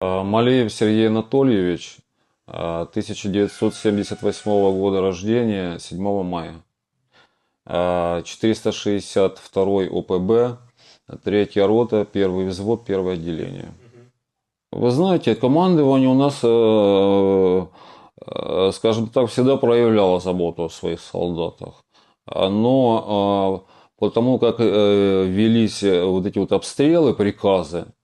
А, Малеев Сергей Анатольевич, а, 1978 года рождения, 7 мая. А, 462 ОПБ, третья рота, первый взвод, первое отделение. Вы знаете, командование у нас, э, э, скажем так, всегда проявляло заботу о своих солдатах. А, Но э, потому как э, велись вот эти вот обстрелы, приказы, а,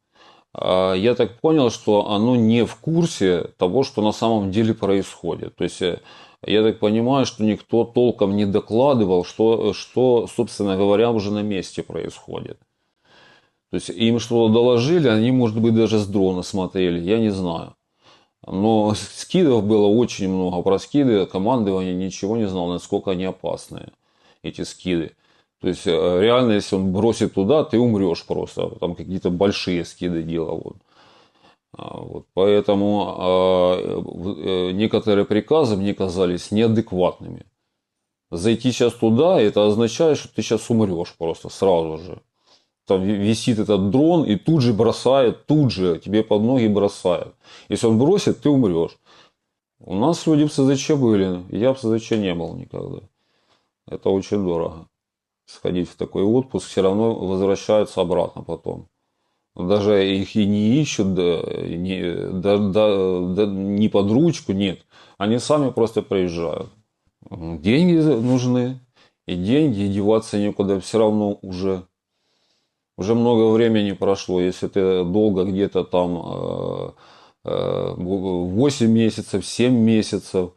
я так понял, что оно не в курсе того, что на самом деле происходит. То есть э, я так понимаю, что никто толком не докладывал, что, что собственно говоря, уже на месте происходит. То есть им что-то доложили, они, может быть, даже с дрона смотрели, я не знаю. Но скидов было очень много. Про скиды командование ничего не знало, насколько они опасные, эти скиды. То есть э, реально, если он бросит туда, ты умрешь просто. Там какие-то большие скиды делал он. А, Вот. Поэтому а, э, некоторые приказы мне казались неадекватными. Зайти сейчас туда, это означает, что ты сейчас умрешь просто сразу же. Там ви- висит этот дрон и тут же бросает, тут же тебе под ноги бросает. Если он бросит, ты умрешь. У нас люди в СЗЧ были, я в СЗЧ не был никогда. Это очень дорого. Сходить в такой отпуск, все равно возвращаются обратно потом. Даже их и не ищут, да, не, да- да- да не под ручку, нет. Они сами просто приезжают. Деньги нужны, и деньги, и деваться некуда, все равно уже, уже много времени прошло. Если ты долго где-то там э, э, 8 месяцев, 7 месяцев,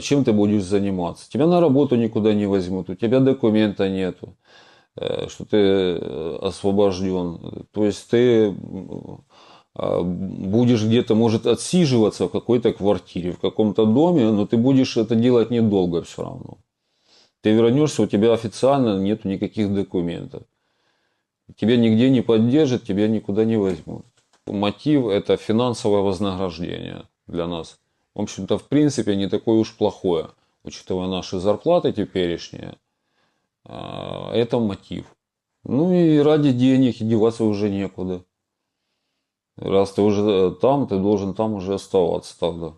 чем ты будешь заниматься? Тебя на работу никуда не возьмут, у тебя документа нету, э, что ты э, освобожден. То есть ты а, будешь где-то, может, отсиживаться в какой-то квартире, в каком-то доме, но ты будешь это делать недолго все равно. Ты вернешься, у тебя официально нету никаких документов. Тебя нигде не поддержат, тебя никуда не возьмут. Мотив – это финансовое вознаграждение для нас. В общем-то, в принципе, не такое уж плохое, учитывая наши зарплаты теперешние. А, Это мотив. Ну и ради денег деваться уже некуда. Раз ты уже там, ты должен там уже оставаться тогда.